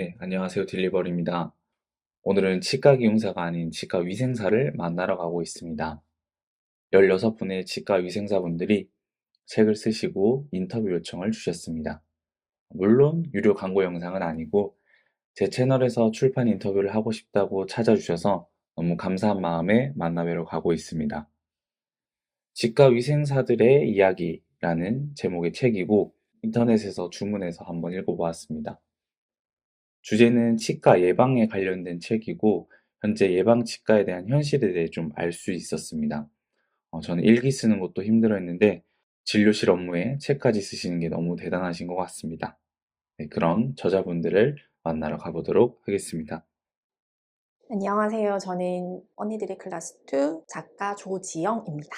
네, 안녕하세요. 딜리버리입니다. 오늘은 치과 기용사가 아닌 치과 위생사를 만나러 가고 있습니다. 16분의 치과 위생사분들이 책을 쓰시고 인터뷰 요청을 주셨습니다. 물론 유료 광고 영상은 아니고 제 채널에서 출판 인터뷰를 하고 싶다고 찾아주셔서 너무 감사한 마음에 만나뵈러 가고 있습니다. 치과 위생사들의 이야기라는 제목의 책이고 인터넷에서 주문해서 한번 읽어보았습니다. 주제는 치과 예방에 관련된 책이고 현재 예방 치과에 대한 현실에 대해 좀 알 수 있었습니다. 어, 저는 일기 쓰는 것도 힘들어했는데 진료실 업무에 책까지 쓰시는 게 너무 대단하신 것 같습니다. 네, 그럼 저자분들을 만나러 가보도록 하겠습니다. 안녕하세요. 저는 언니들의 클래스 2 작가 조지영입니다.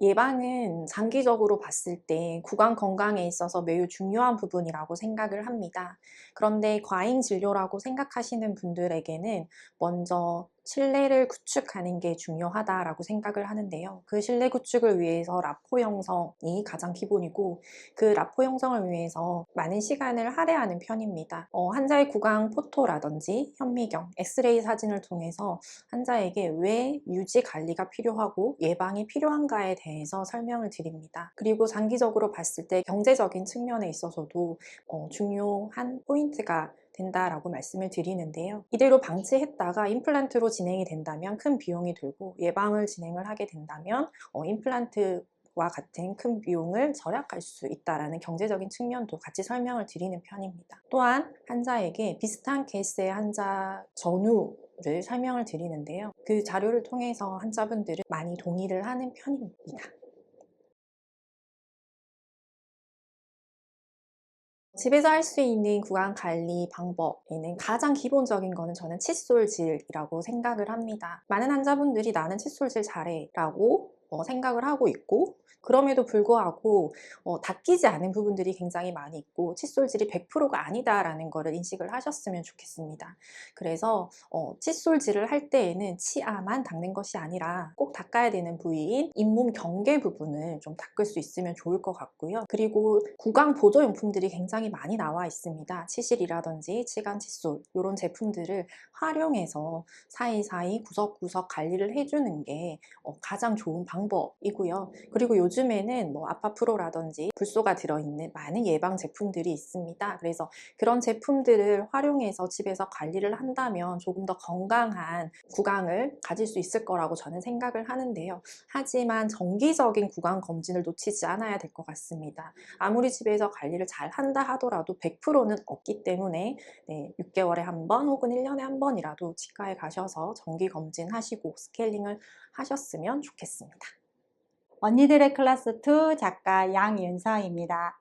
예방은 장기적으로 봤을 때 구강 건강에 있어서 매우 중요한 부분이라고 생각을 합니다. 그런데 과잉 진료라고 생각하시는 분들에게는 먼저 신뢰를 구축하는 게 중요하다라고 생각을 하는데요. 그 신뢰 구축을 위해서 라포 형성이 가장 기본이고 그 라포 형성을 위해서 많은 시간을 할애하는 편입니다. 어, 환자의 구강 포토라든지 현미경, 엑스레이 사진을 통해서 환자에게 왜 유지 관리가 필요하고 예방이 필요한가에 대해서 설명을 드립니다. 그리고 장기적으로 봤을 때 경제적인 측면에 있어서도 어, 중요한 포인트가 된다라고 말씀을 드리는데요. 이대로 방치했다가 임플란트로 진행이 된다면 큰 비용이 들고 예방을 진행을 하게 된다면 어, 임플란트 와 같은 큰 비용을 절약할 수 있다라는 경제적인 측면도 같이 설명을 드리는 편입니다. 또한 환자에게 비슷한 케이스의 환자 전후 를 설명을 드리는데요. 그 자료를 통해서 환자분들은 많이 동의를 하는 편입니다. 집에서 할 수 있는 구강 관리 방법에는 가장 기본적인 거는 저는 칫솔질이라고 생각을 합니다. 많은 환자분들이 나는 칫솔질 잘해 라고 어, 생각을 하고 있고 그럼에도 불구하고 어, 닦이지 않은 부분들이 굉장히 많이 있고 칫솔질이 100%가 아니다라는 것을 인식을 하셨으면 좋겠습니다. 그래서 어, 칫솔질을 할 때에는 치아만 닦는 것이 아니라 꼭 닦아야 되는 부위인 잇몸 경계 부분을 좀 닦을 수 있으면 좋을 것 같고요. 그리고 구강 보조용품들이 굉장히 많이 나와 있습니다. 치실이라든지 치간 칫솔 이런 제품들을 활용해서 사이사이 구석구석 관리를 해주는 게 어, 가장 좋은 방법이고요. 그리고 요즘 에는 뭐 아파 프로라든지 불소가 들어있는 많은 예방 제품들이 있습니다. 그래서 그런 제품들을 활용해서 집에서 관리를 한다면 조금 더 건강한 구강을 가질 수 있을 거라고 저는 생각을 하는데요. 하지만 정기적인 구강 검진을 놓치지 않아야 될 것 같습니다. 아무리 집에서 관리를 잘 한다 하더라도 100%는 없기 때문에 네, 6개월에 한 번 혹은 1년에 한 번이라도 치과에 가셔서 정기 검진하시고 스케일링을 하셨으면 좋겠습니다. 언니들의 클래스 2 작가 양윤서입니다.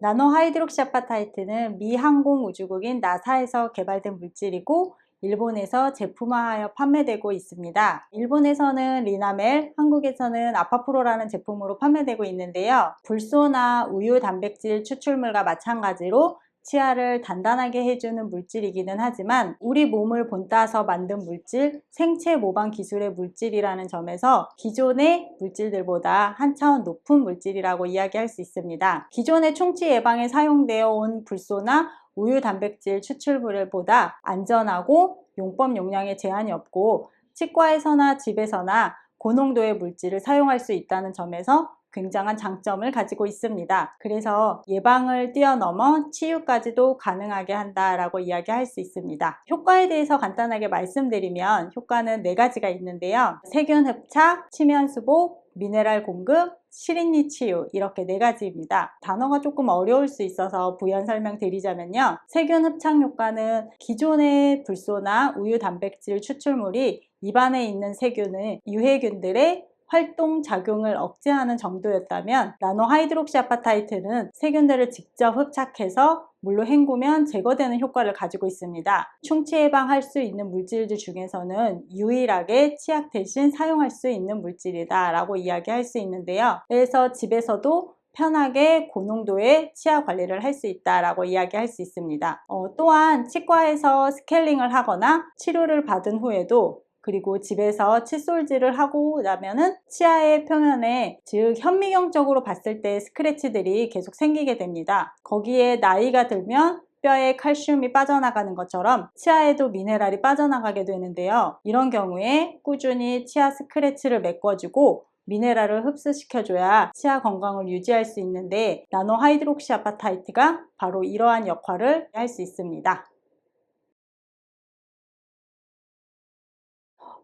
나노 하이드록시 아파타이트는 미 항공우주국인 나사에서 개발된 물질이고 일본에서 제품화하여 판매되고 있습니다. 일본에서는 리나멜, 한국에서는 아파프로라는 제품으로 판매되고 있는데요. 불소나 우유 단백질 추출물과 마찬가지로 치아를 단단하게 해주는 물질이기는 하지만 우리 몸을 본따서 만든 물질, 생체 모방 기술의 물질이라는 점에서 기존의 물질들보다 한 차원 높은 물질이라고 이야기할 수 있습니다. 기존의 충치 예방에 사용되어 온 불소나 우유 단백질 추출물보다 안전하고 용법 용량에 제한이 없고 치과에서나 집에서나 고농도의 물질을 사용할 수 있다는 점에서 굉장한 장점을 가지고 있습니다. 그래서 예방을 뛰어넘어 치유까지도 가능하게 한다라고 이야기할 수 있습니다. 효과에 대해서 간단하게 말씀드리면 효과는 네 가지가 있는데요. 세균 흡착, 치면 수복, 미네랄 공급, 실인리 치유 이렇게 네 가지입니다. 단어가 조금 어려울 수 있어서 부연 설명드리자면요. 세균 흡착 효과는 기존의 불소나 우유 단백질 추출물이 입안에 있는 세균을 유해균들의 활동 작용을 억제하는 정도였다면 나노 하이드록시 아파타이트는 세균들을 직접 흡착해서 물로 헹구면 제거되는 효과를 가지고 있습니다. 충치 예방할 수 있는 물질들 중에서는 유일하게 치약 대신 사용할 수 있는 물질이다 라고 이야기할 수 있는데요. 그래서 집에서도 편하게 고농도의 치아 관리를 할 수 있다라고 이야기할 수 있습니다. 어, 또한 치과에서 스케일링을 하거나 치료를 받은 후에도 그리고 집에서 칫솔질을 하고 나면은 치아의 표면에 즉 현미경적으로 봤을 때 스크래치들이 계속 생기게 됩니다. 거기에 나이가 들면 뼈에 칼슘이 빠져나가는 것처럼 치아에도 미네랄이 빠져나가게 되는데요. 이런 경우에 꾸준히 치아 스크래치를 메꿔주고 미네랄을 흡수시켜줘야 치아 건강을 유지할 수 있는데 나노 하이드록시 아파타이트가 바로 이러한 역할을 할 수 있습니다.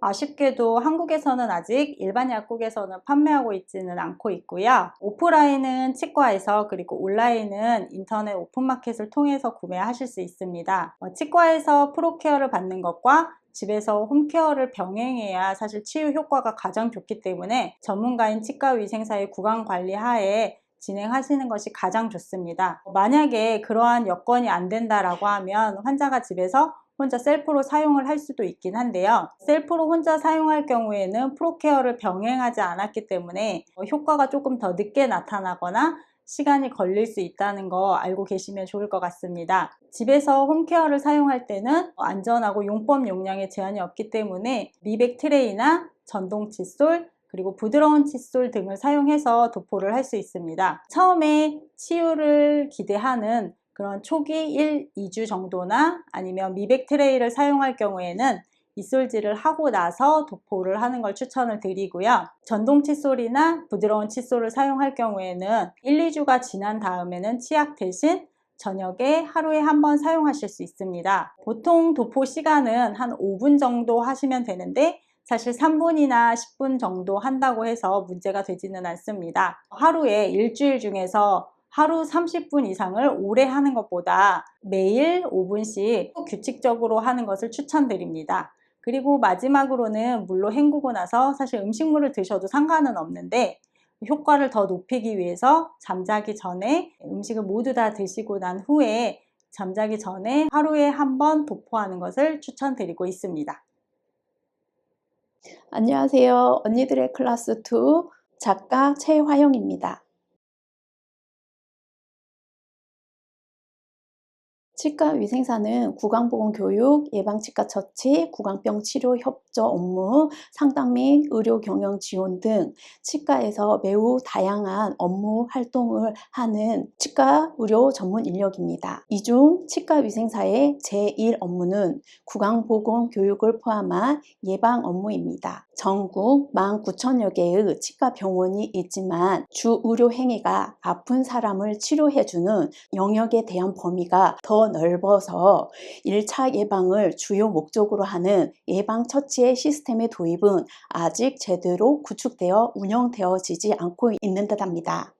아쉽게도 한국에서는 아직 일반 약국에서는 판매하고 있지는 않고 있고요. 오프라인은 치과에서 그리고 온라인은 인터넷 오픈마켓을 통해서 구매하실 수 있습니다. 어, 치과에서 프로케어를 받는 것과 집에서 홈케어를 병행해야 사실 치유 효과가 가장 좋기 때문에 전문가인 치과 위생사의 구강 관리 하에 진행하시는 것이 가장 좋습니다. 만약에 그러한 여건이 안 된다라고 하면 환자가 집에서 혼자 셀프로 사용을 할 수도 있긴 한데요. 셀프로 혼자 사용할 경우에는 프로케어를 병행하지 않았기 때문에 어, 효과가 조금 더 늦게 나타나거나 시간이 걸릴 수 있다는 거 알고 계시면 좋을 것 같습니다. 집에서 홈케어를 사용할 때는 안전하고 용법 용량에 제한이 없기 때문에 미백 트레이나 전동 칫솔 그리고 부드러운 칫솔 등을 사용해서 도포를 할 수 있습니다. 처음에 치유를 기대하는 그런 초기 1, 2주 정도나 아니면 미백 트레이를 사용할 경우에는 이솔질을 하고 나서 도포를 하는 걸 추천을 드리고요. 전동 칫솔이나 부드러운 칫솔을 사용할 경우에는 1, 2주가 지난 다음에는 치약 대신 저녁에 하루에 한 번 사용하실 수 있습니다. 보통 도포 시간은 한 5분 정도 하시면 되는데 사실 3분이나 10분 정도 한다고 해서 문제가 되지는 않습니다. 하루에 일주일 중에서 하루 30분 이상을 오래 하는 것보다 매일 5분씩 규칙적으로 하는 것을 추천드립니다. 그리고 마지막으로는 물로 헹구고 나서 사실 음식물을 드셔도 상관은 없는데 효과를 더 높이기 위해서 잠자기 전에 음식을 모두 다 드시고 난 후에 잠자기 전에 하루에 한 번 도포하는 것을 추천드리고 있습니다. 안녕하세요. 언니들의 클래스 2 작가 최화영입니다. 치과 위생사는 구강보건 교육, 예방치과 처치, 구강병 치료 협조 업무, 상담 및 의료 경영 지원 등 치과에서 매우 다양한 업무 활동을 하는 치과 의료 전문 인력입니다. 이 중 치과 위생사의 제1 업무는 구강보건 교육을 포함한 예방 업무입니다. 전국 19,000여 개의 치과 병원이 있지만 주 의료 행위가 아픈 사람을 치료해주는 영역에 대한 범위가 더 넓어서 1차 예방을 주요 목적으로 하는 예방 처치의 시스템의 도입은 아직 제대로 구축되어 운영되어지지 않고 있는 듯 합니다.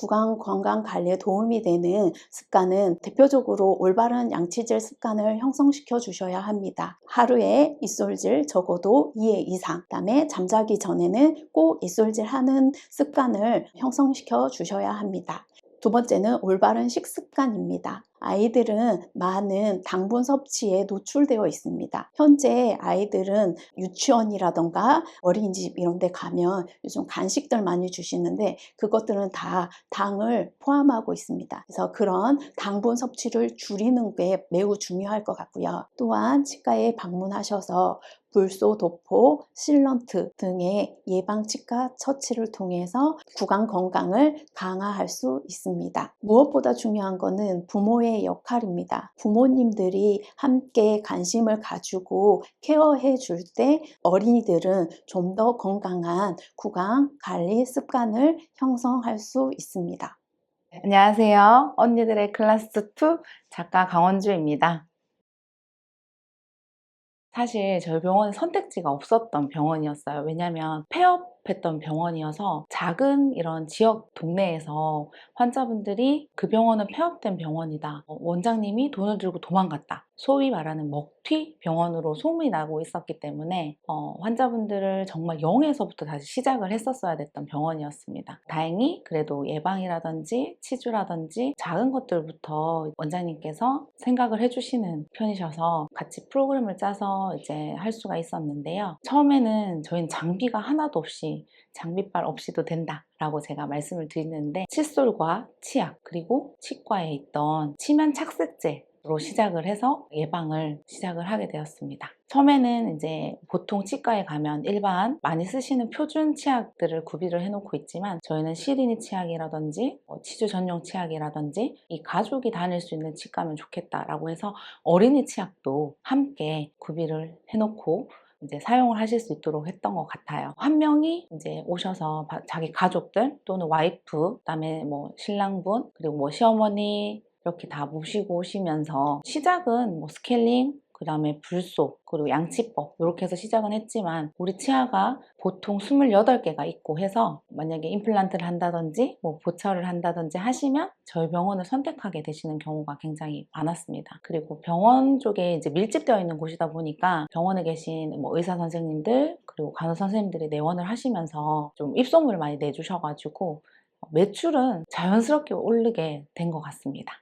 구강 건강 관리에 도움이 되는 습관은 대표적으로 올바른 양치질 습관을 형성시켜 주셔야 합니다. 하루에 이솔질 적어도 2회 이상, 그다음에 잠자기 전에는 꼭 이솔질 하는 습관을 형성시켜 주셔야 합니다. 두 번째는 올바른 식습관입니다. 아이들은 많은 당분 섭취에 노출되어 있습니다. 현재 아이들은 유치원이라던가 어린이집 이런 데 가면 요즘 간식들 많이 주시는데 그것들은 다 당을 포함하고 있습니다. 그래서 그런 당분 섭취를 줄이는 게 매우 중요할 것 같고요. 또한 치과에 방문하셔서 불소, 도포, 실런트 등의 예방 치과 처치를 통해서 구강 건강을 강화할 수 있습니다. 무엇보다 중요한 것은 부모의 역할입니다. 부모님들이 함께 관심을 가지고 케어해 줄 때 어린이들은 좀 더 건강한 구강 관리 습관을 형성할 수 있습니다. 안녕하세요. 언니들의 클래스 2 작가 강원주입니다. 사실 저희 병원은 선택지가 없었던 병원이었어요. 왜냐면 폐업 했던 병원이어서 작은 이런 지역 동네에서 환자분들이 그 병원은 폐업된 병원이다. 어, 원장님이 돈을 들고 도망갔다. 소위 말하는 먹튀 병원으로 소문이 나고 있었기 때문에 어, 환자분들을 정말 0에서부터 다시 시작을 했었어야 됐던 병원이었습니다. 다행히 그래도 예방이라든지 치주라든지 작은 것들부터 원장님께서 생각을 해주시는 편이셔서 같이 프로그램을 짜서 이제 할 수가 있었는데요. 처음에는 저희는 장비가 하나도 없이 장비빨 없이도 된다. 라고 제가 말씀을 드리는데 칫솔과 치약 그리고 치과에 있던 치면 착색제 치약으로 시작을 해서 예방을 시작을 하게 되었습니다. 처음에는 이제 보통 치과에 가면 일반 많이 쓰시는 표준 치약들을 구비를 해놓고 있지만 저희는 시린이 치약이라든지 뭐 치주 전용 치약이라든지 이 가족이 다닐 수 있는 치과면 좋겠다라고 해서 어린이 치약도 함께 구비를 해놓고 이제 사용을 하실 수 있도록 했던 것 같아요. 한 명이 이제 오셔서 바- 자기 가족들 또는 와이프, 그다음에 뭐 신랑분 그리고 뭐 시어머니 이렇게 다 모시고 오시면서 시작은 뭐 스케일링 그 다음에 불소 그리고 양치법 이렇게 해서 시작은 했지만 우리 치아가 보통 28개가 있고 해서 만약에 임플란트를 한다든지 뭐 보철을 한다든지 하시면 저희 병원을 선택하게 되시는 경우가 굉장히 많았습니다. 그리고 병원 쪽에 이제 밀집되어 있는 곳이다 보니까 병원에 계신 뭐 의사 선생님들 그리고 간호 선생님들이 내원을 하시면서 좀 입소문을 많이 내주셔가지고 매출은 자연스럽게 오르게 된 것 같습니다.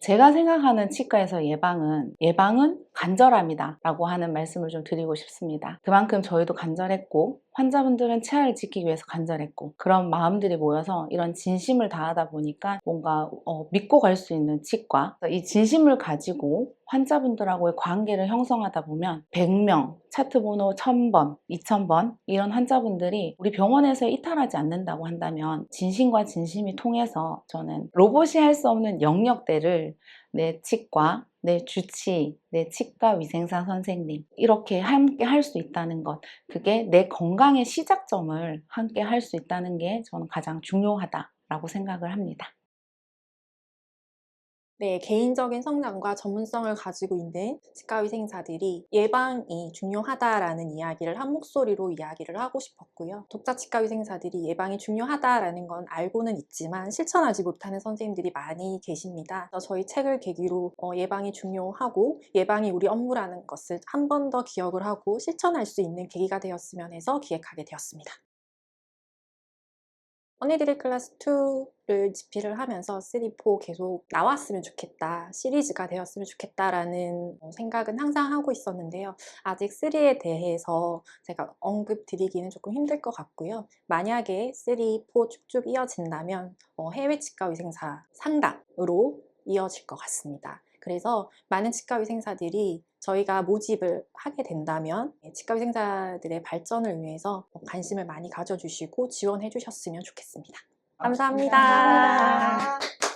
제가 생각하는 치과에서 예방은 예방은 간절함이다 라고 하는 말씀을 좀 드리고 싶습니다. 그만큼 저희도 간절했고 환자분들은 치아를 지키기 위해서 간절했고 그런 마음들이 모여서 이런 진심을 다하다 보니까 뭔가 어, 믿고 갈 수 있는 치과. 이 진심을 가지고 환자분들하고의 관계를 형성하다 보면 100명, 차트 번호 1000번, 2000번 이런 환자분들이 우리 병원에서 이탈하지 않는다고 한다면 진심과 진심이 통해서 저는 로봇이 할 수 없는 영역대를 내 치과, 내 주치, 내 치과 위생사 선생님 이렇게 함께 할 수 있다는 것 그게 내 건강의 시작점을 함께 할 수 있다는 게 저는 가장 중요하다라고 생각을 합니다. 네, 개인적인 성장과 전문성을 가지고 있는 치과의생사들이 예방이 중요하다라는 이야기를 한 목소리로 이야기를 하고 싶었고요. 독자 치과의생사들이 예방이 중요하다라는 건 알고는 있지만 실천하지 못하는 선생님들이 많이 계십니다. 저희 책을 계기로 어, 예방이 중요하고 예방이 우리 업무라는 것을 한 번 더 기억을 하고 실천할 수 있는 계기가 되었으면 해서 기획하게 되었습니다. 언니들의 클래스 2를 집필을 하면서 3, 4 계속 나왔으면 좋겠다, 시리즈가 되었으면 좋겠다라는 어, 생각은 항상 하고 있었는데요. 아직 3에 대해서 제가 언급 드리기는 조금 힘들 것 같고요. 만약에 3, 4 쭉쭉 이어진다면 어, 해외 치과 위생사 상담으로 이어질 것 같습니다. 그래서 많은 치과 위생사들이 저희가 모집을 하게 된다면 치과 위 생사들의 발전을 위해서 관심을 많이 가져주시고 지원해 주셨으면 좋겠습니다. 감사합니다. 감사합니다.